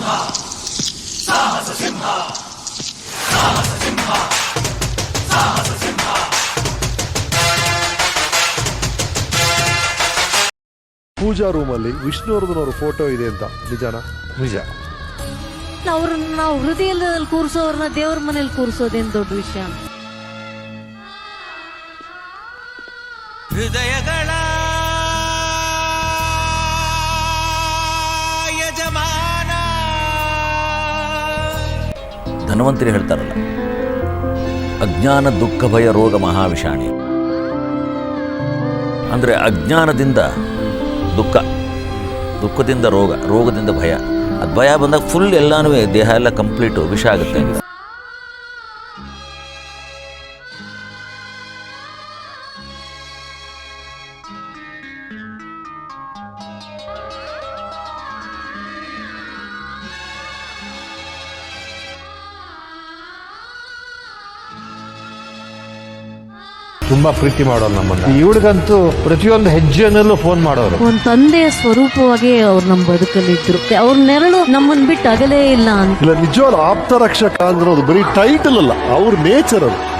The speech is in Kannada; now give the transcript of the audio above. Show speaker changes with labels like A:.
A: ಪೂಜಾ ಸಾಹಸ ಅಲ್ಲಿ ಸಾಹಸ ಸಾಹಸ ಪೂಜಾ ರೂಮಲ್ಲಿ ವಿಷ್ಣುವರ್ಧನ್ ಫೋಟೋ ಇದೆ ಅಂತ. ನಿಜಾನ?
B: ನಿಜ.
C: ಅವ್ರನ್ನ ನಾವು ಹೃದಯದಲ್ಲಿ ಕೂರಿಸೋರ್ನ ದೇವ್ರ ಮನೇಲಿ ಕೂರಿಸೋದೇನು ದೊಡ್ಡ ವಿಷಯ?
D: ಹೃದಯ
E: ಧನ್ವಂತರಿ ಹೇಳ್ತಾರಲ್ಲ, ಅಜ್ಞಾನ ದುಃಖ ಭಯ ರೋಗ ಮಹಾವಿಷಾಣಿ. ಅಂದರೆ ಅಜ್ಞಾನದಿಂದ ದುಃಖ, ದುಃಖದಿಂದ ರೋಗ, ರೋಗದಿಂದ ಭಯ. ಅದು ಭಯ ಬಂದಾಗ ಫುಲ್ ಎಲ್ಲನೂ ದೇಹ ಎಲ್ಲ ಕಂಪ್ಲೀಟು ವಿಷ ಆಗುತ್ತೆ
B: ತುಂಬಾ ಪ್ರೀತಿ ಮಾಡೋರು ನಮ್ಮನ್ನ. ಇವಳಿಗಂತೂ ಪ್ರತಿಯೊಂದು ಹೆಜ್ಜೆನಲ್ಲೂ ಫೋನ್ ಮಾಡೋರು.
C: ಒಂದ್ ತಂದೆಯ ಸ್ವರೂಪವಾಗಿ ಅವ್ರು ನಮ್ಮ ಬದುಕಲ್ಲಿದ್ರು. ಅವ್ರ ನೆರಳು ನಮ್ಮನ್ ಬಿಟ್ಟು ಅಗಲೇ ಇಲ್ಲ ಅಂತ.
A: ಇಲ್ಲ ನಿಜವಾದ ಆಪ್ತ ರಕ್ಷಕ ಅಂದ್ರೆ ಅದು ಬರೀ ಟೈಟಲ್ ಅಲ್ಲ ಅವ್ರ ನೇಚರ್ ಅದು.